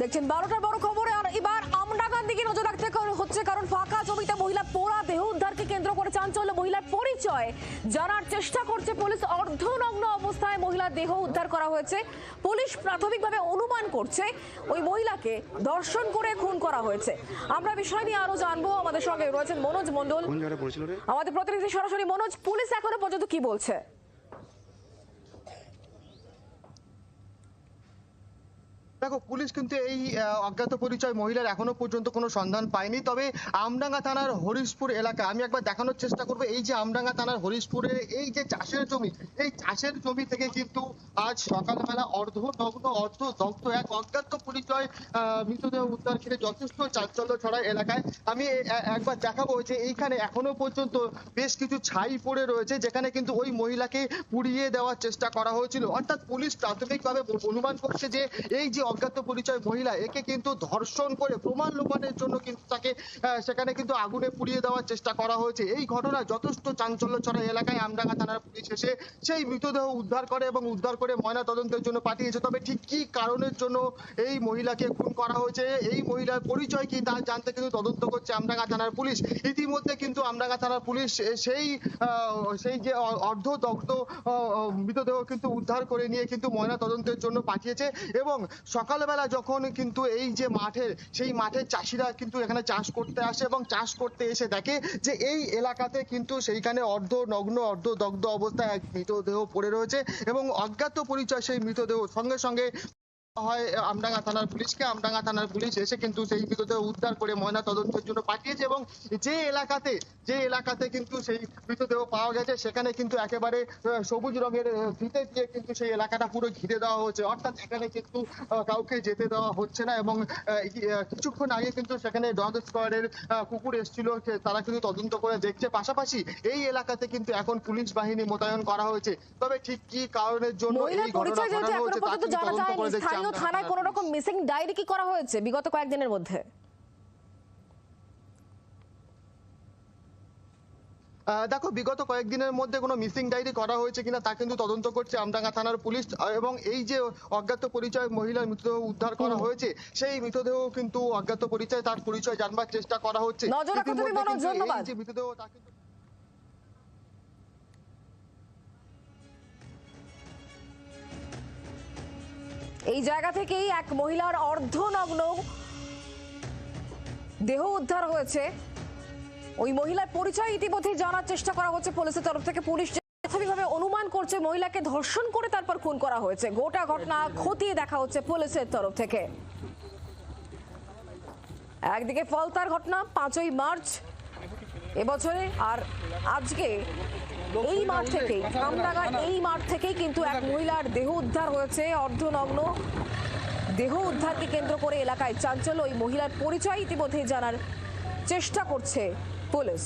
দেখছেন বারোটার বড় খবরে আর এবার আমডাঙ্গার দিকে নজর রাখতে হচ্ছে কারণ ফাঁকা জমিতে মহিলা পোড়া দেহ উদ্ধারকে কেন্দ্র করে চাঞ্চল্য মহিলার পরিচয় জানার চেষ্টা করছে পুলিশ। অর্ধনগ্ন অবস্থায় মহিলার দেহ উদ্ধার করা হয়েছে। পুলিশ প্রাথমিকভাবে অনুমান করছে ওই মহিলাকে দর্শন করে খুন করা হয়েছে। আমরা বিষয় নিয়ে আরও জানব। আমাদের সঙ্গে রয়েছেন মনোজ রে? আমাদের প্রতিনিধি সরাসরি মনোজ। পুলিশ এখনও পর্যন্ত কি বলছে? দেখো, পুলিশ কিন্তু এই অজ্ঞাত পরিচয় মহিলার এখনও পর্যন্ত কোনো সন্ধান পায়নি। তবে আমডাঙ্গা থানার হরিশপুর এলাকা আমি একবার দেখানোর চেষ্টা করব, এই যে আমডাঙ্গা থানার হরিশপুরের এই যে চাষের জমি, এই চাষের জমি থেকে কিন্তু আজ সকালবেলা অর্ধ নগ্ন অর্ধ দগ্ধ এক অজ্ঞাত পরিচয় মৃতদেহ উদ্ধার ঘিরে যথেষ্ট চাঞ্চল্য ছড়ায় এলাকায়। আমি একবার দেখাবো যে এইখানে এখনও পর্যন্ত বেশ কিছু ছাই পড়ে রয়েছে, যেখানে কিন্তু ওই মহিলাকে পুড়িয়ে দেওয়ার চেষ্টা করা হয়েছিল। অর্থাৎ পুলিশ প্রাথমিকভাবে অনুমান করছে যে এই যে অজ্ঞাত পরিচয় মহিলা, একে কিন্তু ধর্ষণ করে প্রমাণ লোপানের জন্য কিন্তু তাকে সেখানে কিন্তু আগুনে পুড়িয়ে দেওয়ার চেষ্টা করা হয়েছে। এই ঘটনা যথেষ্ট চাঞ্চল্য ছড়া এলাকায় আমডাঙ্গা থানার পুলিশ এসে সেই মৃতদেহ উদ্ধার করে এবং উদ্ধার করে ময়না তদন্তের জন্য পাঠিয়েছে। তবে ঠিক কি কারণের জন্য এই মহিলাকে খুন করা হয়েছে, এই মহিলার পরিচয় কি তা জানতে কিন্তু তদন্ত করছে আমডাঙ্গা থানার পুলিশ। ইতিমধ্যে কিন্তু আমডাঙ্গা থানার পুলিশ সেই সেই যে অর্ধদগ্ধ মৃতদেহ কিন্তু উদ্ধার করে নিয়ে কিন্তু ময়না তদন্তের জন্য পাঠিয়েছে এবং সকালবেলা যখন কিন্তু এই যে মাঠের, সেই মাঠের চাষিরা কিন্তু এখানে চাষ করতে আসে এবং চাষ করতে এসে দেখে যে এই এলাকাতে কিন্তু সেইখানে অর্ধ নগ্ন, অর্ধ দগ্ধ অবস্থায় এক মৃতদেহ পড়ে রয়েছে এবং অজ্ঞাত পরিচয় সেই মৃতদেহ সঙ্গে সঙ্গে হয় আমডাঙ্গা থানার পুলিশকে আমডাঙ্গা থানার পুলিশ এসে কিন্তু সেই মৃতদেহ উদ্ধার করে ময়না তদন্তের জন্য পাঠিয়েছে এবং যে এলাকাতে যে এলাকাতে কিন্তু সেই মৃতদেহ পাওয়া গেছে সেখানে কিন্তু একেবারে সবুজ রঙের ফিতে দিয়ে কিন্তু সেই এলাকাটা পুরো ঘিরে দেওয়া হচ্ছে অর্থাৎ এখানে কিন্তু কাউকে যেতে দেওয়া হচ্ছে না এবং কিছুক্ষণ আগে কিন্তু সেখানে ডগ স্কোয়াডের কুকুর এসেছিল তারা কিন্তু তদন্ত করে দেখছে। পাশাপাশি এই এলাকাতে কিন্তু এখন পুলিশ বাহিনী মোতায়েন করা হয়েছে। তবে ঠিক কি কারণের জন্য এই ঘটনা ঘটানো হয়েছে তা কিন্তু তদন্ত করে দেখছে থানায় কোনো রকম মিসিং ডায়েরি কি করা হয়েছে বিগত কয়েকদিনের মধ্যে? দেখো বিগত কয়েকদিনের মধ্যে কোনো মিসিং ডায়েরি করা হয়েছে কিনা তা কিন্তু তদন্ত করছে আমডাঙ্গা থানার পুলিশ এবং এই যে অজ্ঞাত পরিচয় মহিলার মৃতদেহ উদ্ধার করা হয়েছে সেই মৃতদেহ কিন্তু অজ্ঞাত পরিচয় তার পরিচয় জানবার চেষ্টা করা হচ্ছে। মৃতদেহ তা কিন্তু এই জায়গা থেকেই এক মহিলার অর্ধনগ্ন দেহ উদ্ধার হয়েছে। ওই মহিলার পরিচয় ইতিমধ্যে জানার চেষ্টা করা হচ্ছে পুলিশের তরফ থেকে। পুলিশ প্রাথমিকভাবে অনুমান করছে মহিলাকে ধর্ষণ করে তারপর খুন করা হয়েছে। গোটা ঘটনা খতিয়ে দেখা হচ্ছে পুলিশের তরফ থেকে। একদিকে ফলতার ঘটনা, পাঁচই মার্চ এবছরে, আর আজকে এই মাঠ থেকেই আমডাঙ্গার এই মাঠ থেকেই কিন্তু এক মহিলার দেহ উদ্ধার হয়েছে, অর্ধনগ্ন দেহ উদ্ধারকে কেন্দ্র করে এলাকায় চাঞ্চল্য। ওই মহিলার পরিচয় ইতিমধ্যেই জানার চেষ্টা করছে পুলিশ।